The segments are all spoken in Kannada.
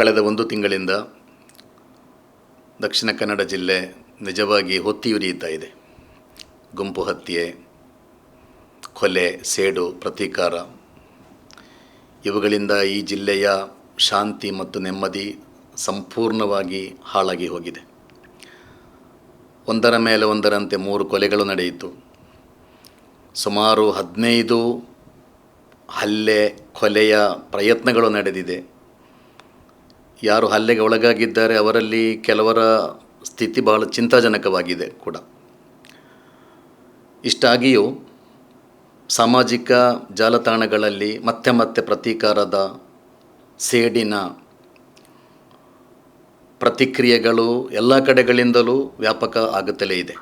ಕಳೆದ ಒಂದು ತಿಂಗಳಿಂದ ದಕ್ಷಿಣ ಕನ್ನಡ ಜಿಲ್ಲೆ ನಿಜವಾಗಿ ಹೊತ್ತಿಯುರಿಯುತ್ತಾ ಇದೆ. ಗುಂಪು ಹತ್ಯೆ, ಕೊಲೆ, ಸೇಡು, ಪ್ರತೀಕಾರ. ಇವುಗಳಿಂದ ಈ ಜಿಲ್ಲೆಯ ಶಾಂತಿ ಮತ್ತು ನೆಮ್ಮದಿ ಸಂಪೂರ್ಣವಾಗಿ ಹಾಳಾಗಿ ಹೋಗಿದೆ. ಒಂದರ ಮೇಲೆ ಒಂದರಂತೆ ಮೂರು ಕೊಲೆಗಳು ನಡೆಯಿತು. ಸುಮಾರು ಹದಿನೈದು ಹಲ್ಲೆ, ಕೊಲೆಯ ಪ್ರಯತ್ನಗಳು ನಡೆದಿದೆ. ಯಾರು ಹಲ್ಲೆಗೆ ಒಳಗಾಗಿದ್ದಾರೆ ಅವರಲ್ಲಿ ಕೆಲವರ ಸ್ಥಿತಿ ಬಹಳ ಚಿಂತಾಜನಕವಾಗಿದೆ ಕೂಡ. ಇಷ್ಟಾಗಿಯೂ ಸಾಮಾಜಿಕ ಜಾಲತಾಣಗಳಲ್ಲಿ ಮತ್ತೆ ಮತ್ತೆ ಪ್ರತೀಕಾರದ ಸೇಡಿನ ಪ್ರತಿಕ್ರಿಯೆಗಳು ಎಲ್ಲ ಕಡೆಗಳಿಂದಲೂ ವ್ಯಾಪಕ ಆಗುತ್ತಲೇ ಇದೆ.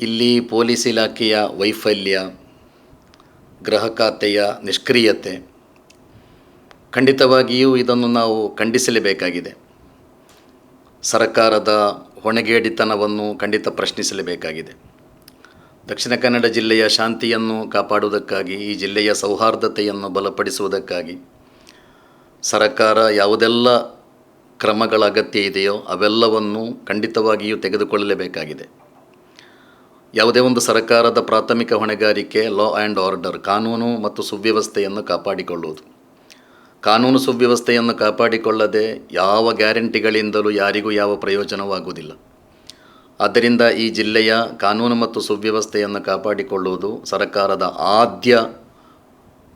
ಇಲ್ಲಿ ಪೊಲೀಸ್ ಇಲಾಖೆಯ ವೈಫಲ್ಯ ಗೃಹ ಖಾತೆಯ ನಿಷ್ಕ್ರಿಯತೆ ಖಂಡಿತವಾಗಿಯೂ ಇದನ್ನು ನಾವು ಖಂಡಿಸಲೇಬೇಕಾಗಿದೆ. ಸರ್ಕಾರದ ಹೊಣೆಗೇಡಿತನವನ್ನು ಖಂಡಿತ ಪ್ರಶ್ನಿಸಲೇಬೇಕಾಗಿದೆ. ದಕ್ಷಿಣ ಕನ್ನಡ ಜಿಲ್ಲೆಯ ಶಾಂತಿಯನ್ನು ಕಾಪಾಡುವುದಕ್ಕಾಗಿ, ಈ ಜಿಲ್ಲೆಯ ಸೌಹಾರ್ದತೆಯನ್ನು ಬಲಪಡಿಸುವುದಕ್ಕಾಗಿ ಸರ್ಕಾರ ಯಾವುದೆಲ್ಲ ಕ್ರಮಗಳ ಅಗತ್ಯ ಇದೆಯೋ ಅವೆಲ್ಲವನ್ನು ಖಂಡಿತವಾಗಿಯೂ ತೆಗೆದುಕೊಳ್ಳಲೇಬೇಕಾಗಿದೆ. ಯಾವುದೇ ಒಂದು ಸರ್ಕಾರದ ಪ್ರಾಥಮಿಕ ಹೊಣೆಗಾರಿಕೆ ಲಾ ಆ್ಯಂಡ್ ಆರ್ಡರ್ ಕಾನೂನು ಮತ್ತು ಸುವ್ಯವಸ್ಥೆಯನ್ನು ಕಾಪಾಡಿಕೊಳ್ಳುವುದು. ಕಾನೂನು ಸುವ್ಯವಸ್ಥೆಯನ್ನು ಕಾಪಾಡಿಕೊಳ್ಳದೆ ಯಾವ ಗ್ಯಾರಂಟಿಗಳಿಂದಲೂ ಯಾರಿಗೂ ಯಾವ ಪ್ರಯೋಜನವಾಗುವುದಿಲ್ಲ. ಆದ್ದರಿಂದ ಈ ಜಿಲ್ಲೆಯ ಕಾನೂನು ಮತ್ತು ಸುವ್ಯವಸ್ಥೆಯನ್ನು ಕಾಪಾಡಿಕೊಳ್ಳುವುದು ಸರ್ಕಾರದ ಆದ್ಯ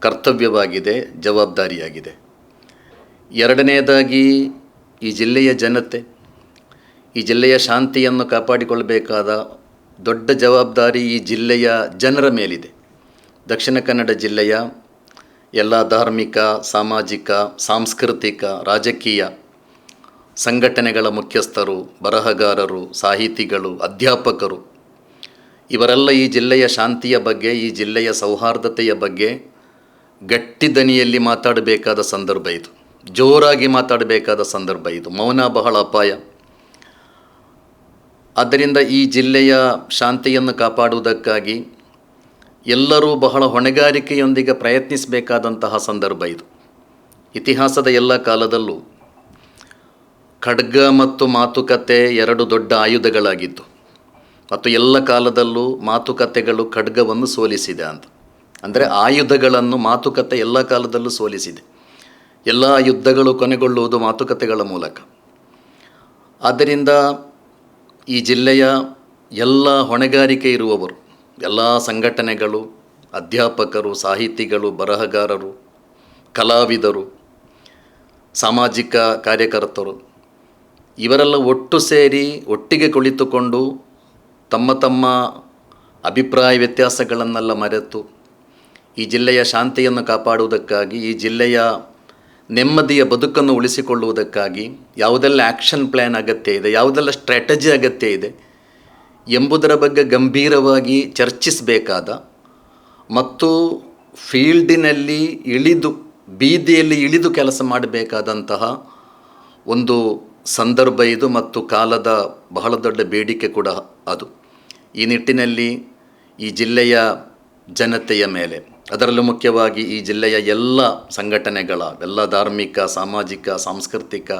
ಕರ್ತವ್ಯವಾಗಿದೆ, ಜವಾಬ್ದಾರಿಯಾಗಿದೆ. ಎರಡನೆಯದಾಗಿ ಈ ಜಿಲ್ಲೆಯ ಜನತೆ, ಈ ಜಿಲ್ಲೆಯ ಶಾಂತಿಯನ್ನು ಕಾಪಾಡಿಕೊಳ್ಳಬೇಕಾದ ದೊಡ್ಡ ಜವಾಬ್ದಾರಿ ಈ ಜಿಲ್ಲೆಯ ಜನರ ಮೇಲಿದೆ. ದಕ್ಷಿಣ ಕನ್ನಡ ಜಿಲ್ಲೆಯ ಎಲ್ಲ ಧಾರ್ಮಿಕ, ಸಾಮಾಜಿಕ, ಸಾಂಸ್ಕೃತಿಕ, ರಾಜಕೀಯ ಸಂಘಟನೆಗಳ ಮುಖ್ಯಸ್ಥರು, ಬರಹಗಾರರು, ಸಾಹಿತಿಗಳು, ಅಧ್ಯಾಪಕರು. ಇವರೆಲ್ಲ ಈ ಜಿಲ್ಲೆಯ ಶಾಂತಿಯ ಬಗ್ಗೆ, ಈ ಜಿಲ್ಲೆಯ ಸೌಹಾರ್ದತೆಯ ಬಗ್ಗೆ ಗಟ್ಟಿ ದನಿಯಲ್ಲಿ ಮಾತಾಡಬೇಕಾದ ಸಂದರ್ಭ ಇದು. ಜೋರಾಗಿ ಮಾತಾಡಬೇಕಾದ ಸಂದರ್ಭ ಇದು. ಮೌನ ಬಹಳ ಅಪಾಯ. ಆದ್ದರಿಂದ ಈ ಜಿಲ್ಲೆಯ ಶಾಂತಿಯನ್ನು ಕಾಪಾಡುವುದಕ್ಕಾಗಿ ಎಲ್ಲರೂ ಬಹಳ ಹೊಣೆಗಾರಿಕೆಯೊಂದಿಗೆ ಪ್ರಯತ್ನಿಸಬೇಕಾದಂತಹ ಸಂದರ್ಭ ಇದು. ಇತಿಹಾಸದ ಎಲ್ಲ ಕಾಲದಲ್ಲೂ ಖಡ್ಗ ಮತ್ತು ಮಾತುಕತೆ ಎರಡು ದೊಡ್ಡ ಆಯುಧಗಳಾಗಿತ್ತು. ಮತ್ತು ಎಲ್ಲ ಕಾಲದಲ್ಲೂ ಮಾತುಕತೆಗಳು ಖಡ್ಗವನ್ನು ಸೋಲಿಸಿದೆ ಅಂತ. ಅಂದರೆ ಆಯುಧಗಳನ್ನು ಮಾತುಕತೆ ಎಲ್ಲ ಕಾಲದಲ್ಲೂ ಸೋಲಿಸಿದೆ. ಎಲ್ಲ ಯುದ್ಧಗಳು ಕೊನೆಗೊಳ್ಳುವುದು ಮಾತುಕತೆಗಳ ಮೂಲಕ. ಆದ್ದರಿಂದ ಈ ಜಿಲ್ಲೆಯ ಎಲ್ಲ ಹೊಣೆಗಾರಿಕೆ ಇರುವವರು ಎಲ್ಲ ಸಂಘಟನೆಗಳು, ಅಧ್ಯಾಪಕರು, ಸಾಹಿತಿಗಳು, ಬರಹಗಾರರು, ಕಲಾವಿದರು, ಸಾಮಾಜಿಕ ಕಾರ್ಯಕರ್ತರು, ಇವರೆಲ್ಲ ಒಟ್ಟು ಸೇರಿ ಒಟ್ಟಿಗೆ ಕುಳಿತುಕೊಂಡು ತಮ್ಮ ತಮ್ಮ ಅಭಿಪ್ರಾಯ ವ್ಯತ್ಯಾಸಗಳನ್ನೆಲ್ಲ ಮರೆತು ಈ ಜಿಲ್ಲೆಯ ಶಾಂತಿಯನ್ನು ಕಾಪಾಡುವುದಕ್ಕಾಗಿ, ಈ ಜಿಲ್ಲೆಯ ನೆಮ್ಮದಿಯ ಬದುಕನ್ನು ಉಳಿಸಿಕೊಳ್ಳುವುದಕ್ಕಾಗಿ ಯಾವುದೆಲ್ಲ ಆ್ಯಕ್ಷನ್ ಪ್ಲ್ಯಾನ್ ಅಗತ್ಯ ಇದೆ, ಯಾವುದೆಲ್ಲ ಸ್ಟ್ರಾಟಜಿ ಅಗತ್ಯ ಇದೆ ಎಂಬುದರ ಬಗ್ಗೆ ಗಂಭೀರವಾಗಿ ಚರ್ಚಿಸಬೇಕಾದ ಮತ್ತು ಫೀಲ್ಡಿನಲ್ಲಿ ಇಳಿದು, ಬೀದಿಯಲ್ಲಿ ಇಳಿದು ಕೆಲಸ ಮಾಡಬೇಕಾದಂತಹ ಒಂದು ಸಂದರ್ಭ ಇದು ಮತ್ತು ಕಾಲದ ಬಹಳ ದೊಡ್ಡ ಬೇಡಿಕೆ ಕೂಡ ಅದು. ಈ ನಿಟ್ಟಿನಲ್ಲಿ ಈ ಜಿಲ್ಲೆಯ ಜನತೆಯ ಮೇಲೆ, ಅದರಲ್ಲೂ ಮುಖ್ಯವಾಗಿ ಈ ಜಿಲ್ಲೆಯ ಎಲ್ಲ ಸಂಘಟನೆಗಳ, ಎಲ್ಲ ಧಾರ್ಮಿಕ, ಸಾಮಾಜಿಕ, ಸಾಂಸ್ಕೃತಿಕ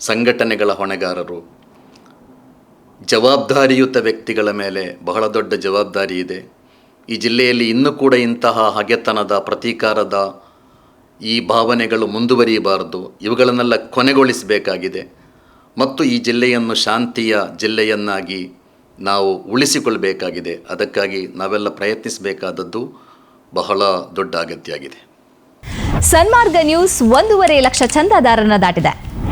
ಸಂಘಟನೆಗಳ ಹೊಣೆಗಾರರು ಜವಾಬ್ದಾರಿಯುತ ವ್ಯಕ್ತಿಗಳ ಮೇಲೆ ಬಹಳ ದೊಡ್ಡ ಜವಾಬ್ದಾರಿ ಇದೆ. ಈ ಜಿಲ್ಲೆಯಲ್ಲಿ ಇನ್ನೂ ಕೂಡ ಇಂತಹ ಹಗೆತನದ, ಪ್ರತೀಕಾರದ ಈ ಭಾವನೆಗಳು ಮುಂದುವರಿಯಬಾರದು. ಇವುಗಳನ್ನೆಲ್ಲ ಕೊನೆಗೊಳಿಸಬೇಕಾಗಿದೆ. ಮತ್ತು ಈ ಜಿಲ್ಲೆಯನ್ನು ಶಾಂತಿಯ ಜಿಲ್ಲೆಯನ್ನಾಗಿ ನಾವು ಉಳಿಸಿಕೊಳ್ಳಬೇಕಾಗಿದೆ ಅದಕ್ಕಾಗಿ ನಾವೆಲ್ಲ ಪ್ರಯತ್ನಿಸಬೇಕಾದದ್ದು ಬಹಳ ದೊಡ್ಡ ಅಗತ್ಯ ಆಗಿದೆ ಸನ್ಮಾರ್ಗ ನ್ಯೂಸ್ ಒಂದೂವರೆ ಲಕ್ಷ ಚಂದಾದಾರನ ದಾಟಿದೆ.